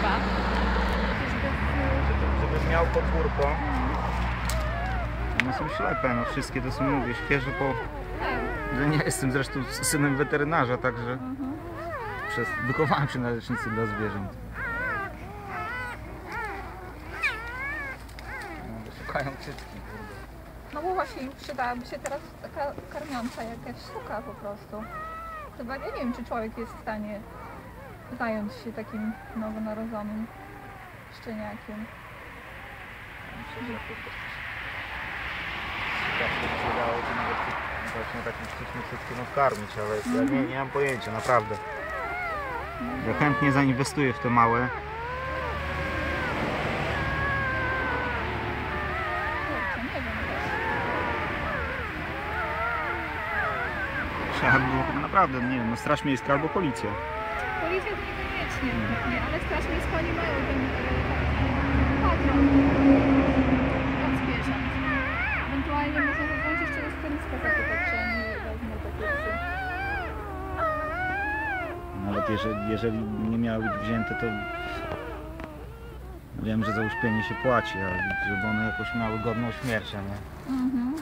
chyba. Żeby miał podwórko. One są ślepe, no wszystkie to są, mówię, świeże po... Tak. Że nie jestem zresztą synem weterynarza, także Mhm. przez... wychowałem się na lecznicy dla zwierząt. No, Szukają cycki. No bo właśnie im przydałaby się teraz taka karmiąca jakaś sztuka po prostu. Chyba nie wiem, czy człowiek jest w stanie zająć się takim nowonarodzonym szczeniakiem. Tak, się dało, to nawet właśnie takim sztucznym cyckiem odkarmić, ale ja nie, nie mam pojęcia, naprawdę. Ja chętnie zainwestuję w te małe. Trzeba by było naprawdę, nie wiem, no straż miejska albo policja. Policja to niekoniecznie, nie, ale Straż Miejska oni mają ten e, patrol od zwierząt. Ewentualnie można zadzwonić jeszcze do schroniska zapytać, czy oni wezmą takie psy. Nawet jeżeli, jeżeli nie miały być wzięte, to wiem, że za uśpienie się płaci, ale żeby one jakoś miały godną śmierć, a nie? Mhm.